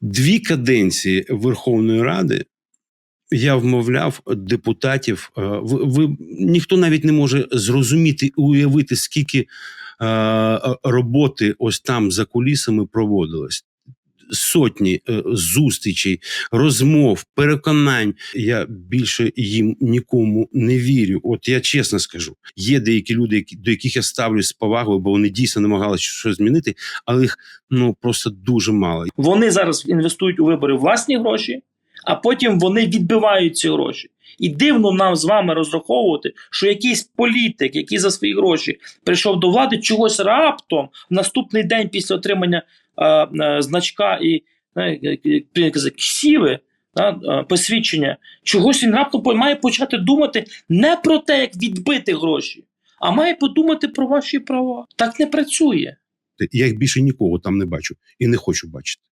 Дві каденції Верховної Ради я вмовляв депутатів. е, Ви, ви ніхто навіть не може зрозуміти і уявити, скільки е, роботи ось там за кулісами проводилось. Сотні е, зустрічей, розмов, переконань. Я більше їм нікому не вірю. От я чесно скажу, є деякі люди, до яких я ставлюсь з повагою, бо вони дійсно намагалися щось змінити, але їх ну просто дуже мало. Вони зараз інвестують у вибори власні гроші, а потім вони відбивають ці гроші. І дивно нам з вами розраховувати, що якийсь політик, який за свої гроші прийшов до влади, чогось раптом в наступний день після отримання е, е, значка і е, прийнято казати, ксіви, да, е, посвідчення, чогось він раптом має почати думати не про те, як відбити гроші, а має подумати про ваші права. Так не працює. Я їх більше нікого там не бачу і не хочу бачити.